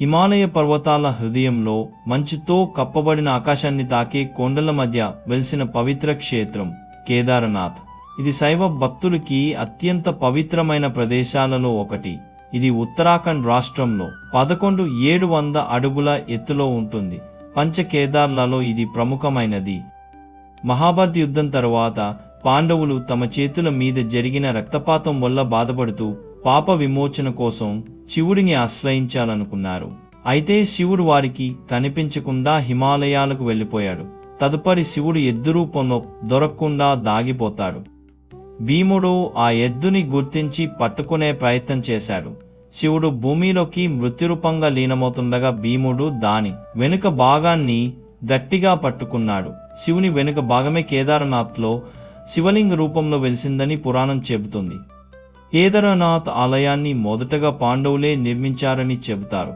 హిమాలయ పర్వతాల హృదయంలో మంచుతో కప్పబడిన ఆకాశాన్ని తాకే కొండల మధ్య వెలిసిన పవిత్ర క్షేత్రం కేదారనాథ్. ఇది శైవ భక్తులకి అత్యంత పవిత్రమైన ప్రదేశాలలో ఒకటి. ఇది ఉత్తరాఖండ్ రాష్ట్రంలో పదకొండు ఏడు వంద అడుగుల ఎత్తులో ఉంటుంది. పంచ కేదార్లలో ఇది ప్రముఖమైనది. మహాభారత యుద్ధం తరువాత పాండవులు తమ చేతుల మీద జరిగిన రక్తపాతం వల్ల బాధపడుతూ పాప విమోచన కోసం శివుడిని ఆశ్రయించాలనుకున్నారు. అయితే శివుడు వారికి కనిపించకుండా హిమాలయాలకు వెళ్ళిపోయాడు. తదుపరి శివుడు ఎద్దు రూపంలో దొరకకుండా దాగిపోతాడు. భీముడు ఆ ఎద్దుని గుర్తించి పట్టుకునే ప్రయత్నం చేశాడు. శివుడు భూమిలోకి మృత్యురూపంగా లీనమవుతుండగా భీముడు దాని వెనుక భాగాన్ని గట్టిగా పట్టుకున్నాడు. శివుని వెనుక భాగమే కేదార్నాథ్లో శివలింగ రూపంలో వెలిసిందని పురాణం చెబుతుంది. కేదారనాథ్ ఆలయాన్ని మొదటగా పాండవులే నిర్మించారని చెబుతారు.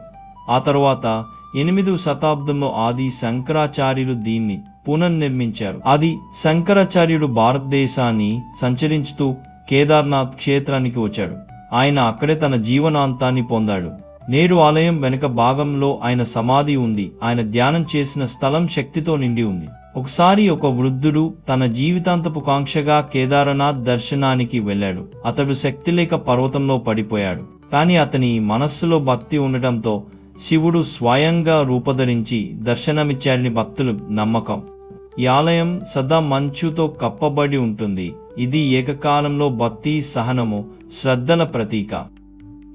ఆ తరువాత ఎనిమిదవ శతాబ్దంలో ఆది శంకరాచార్యులు దీన్ని పునర్నిర్మించారు. ఆది శంకరాచార్యుడు భారతదేశాన్ని సంచరించుతూ కేదార్నాథ్ క్షేత్రానికి వచ్చాడు. ఆయన అక్కడే తన జీవనాంతాన్ని పొందాడు. నేడు ఆలయం వెనుక భాగంలో ఆయన సమాధి ఉంది. ఆయన ధ్యానం చేసిన స్థలం శక్తితో నిండి ఉంది. ఒకసారి ఒక వృద్ధుడు తన జీవితాంతపు కాంక్షగా కేదారనాథ్ దర్శనానికి వెళ్ళాడు. అతడు శక్తి లేక పర్వతంలో పడిపోయాడు. కానీ అతని మనస్సులో భక్తి ఉండటంతో శివుడు స్వయంగా రూపధరించి దర్శనమిచ్చాడని భక్తులు నమ్మకం. ఈ ఆలయం సదా మంచుతో కప్పబడి ఉంటుంది. ఇది ఏకకాలంలో భక్తి సహనము శ్రద్ధల ప్రతీక.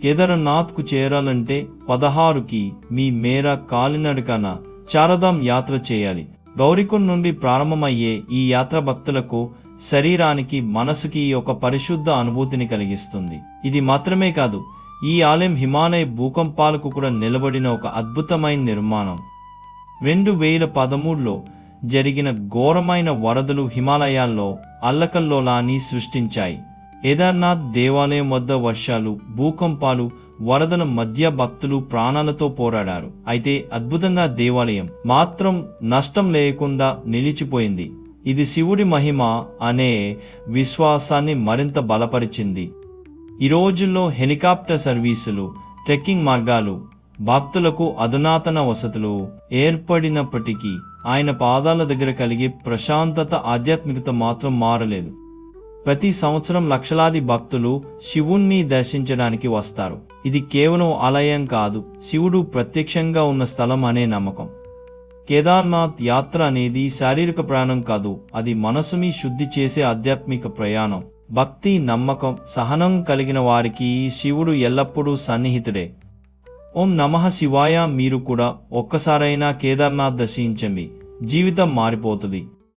కేదారనాథ్కు చేరాలంటే పదహారుకి మీ మేర కాలినడకన చారధాం యాత్ర చేయాలి. గౌరికుం నుండి ప్రారంభమయ్యే ఈ యాత్ర భక్తులకు శరీరానికి మనసుకి ఒక పరిశుద్ధ అనుభూతిని కలిగిస్తుంది. ఇది మాత్రమే కాదు ఈ ఆలయం హిమాలయ భూకంపాలకు కూడా నిలబడిన ఒక అద్భుతమైన నిర్మాణం. రెండు వేల పదమూడులో జరిగిన ఘోరమైన వరదలు హిమాలయాల్లో అల్లకల్లోలాన్ని సృష్టించాయి. కేదార్నాథ్ దేవాలయం వద్ద వర్షాలు భూకంపాలు వరదల మధ్య భక్తులు ప్రాణాలతో పోరాడారు. అయితే అద్భుతంగా దేవాలయం మాత్రం నష్టం లేకుండా నిలిచిపోయింది. ఇది శివుడి మహిమ అనే విశ్వాసాన్ని మరింత బలపరిచింది. ఈ రోజుల్లో హెలికాప్టర్ సర్వీసులు ట్రెక్కింగ్ మార్గాలు భక్తులకు అధునాతన వసతులు ఏర్పడినప్పటికీ ఆయన పాదాల దగ్గర కలిగే ప్రశాంతత ఆధ్యాత్మికత మాత్రం మారలేదు. ప్రతి సంవత్సరం లక్షలాది భక్తులు శివుణ్ణి దర్శించడానికి వస్తారు. ఇది కేవలం ఆలయం కాదు శివుడు ప్రత్యక్షంగా ఉన్న స్థలం అనే నమ్మకం. కేదార్నాథ్ యాత్ర అనేది శారీరక ప్రయాణం కాదు అది మనసుని శుద్ధి చేసే ఆధ్యాత్మిక ప్రయాణం. భక్తి నమ్మకం సహనం కలిగిన వారికి శివుడు ఎల్లప్పుడూ సన్నిహితుడే. ఓం నమః శివాయ మీరు కూడా ఒక్కసారైనా కేదార్నాథ్ దర్శించండి. జీవితం మారిపోతుంది.